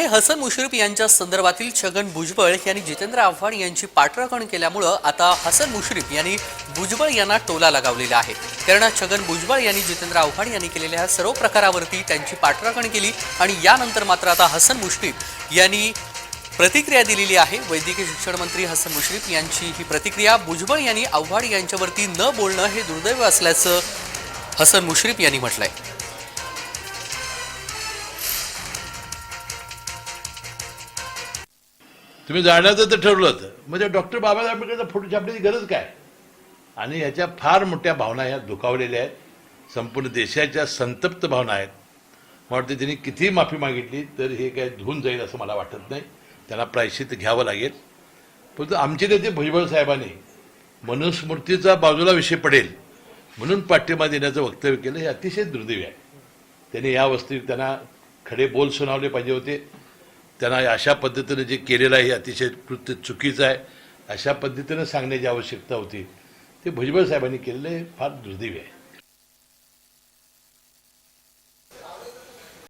हे हसन मुश्रीफ यांच्या संदर्भातील छगन भुजबळ यांनी जितेंद्र आव्हाड यांची पाठराखण केल्यामुळं आता हसन मुश्रीफ यांनी भुजबळ यांना टोला लगावलेला आहे. कारण छगन भुजबळ यांनी जितेंद्र आव्हाड यांनी केलेल्या सर्व प्रकारावरती त्यांची पाठराखण केली आणि यानंतर मात्र आता हसन मुश्रीफ यांनी प्रतिक्रिया दिलेली आहे. वैद्यकीय शिक्षण मंत्री हसन मुश्रीफ यांची ही प्रतिक्रिया भुजबळ यांनी आव्हाड यांच्यावरती न बोलणं हे दुर्दैव असल्याचं हसन मुश्रीफ यांनी म्हटलंय. तुम्ही जाण्याचं तर ठरवलं होतं. म्हणजे डॉक्टर बाबासाहेब आंबेडकरचा फोटो छापण्याची गरज काय? आणि ह्याच्या फार मोठ्या भावना ह्या दुखावलेल्या आहेत. संपूर्ण देशाच्या संतप्त भावना आहेत. मला वाटतं त्यांनी कितीही माफी मागितली तर हे काय धुवून जाईल असं मला वाटत नाही. त्यांना प्रायश्चित घ्यावं लागेल. परंतु आमचे नेते भुजबळ साहेबांनी मनुस्मृतीचा बाजूला विषय पडेल म्हणून पाठिंबा देण्याचं वक्तव्य केलं हे अतिशय दुर्दैवी आहे. त्यांनी या वस्तू त्यांना खडे बोल सुनावले पाहिजे होते. त्यांना अशा पद्धतीनं जे केलेलं आहे हे अतिशय कृत्य चुकीचं आहे. अशा पद्धतीनं सांगण्याची आवश्यकता होती. ते भुजबळ साहेबांनी केलेलं हे फार दुर्दैवी आहे.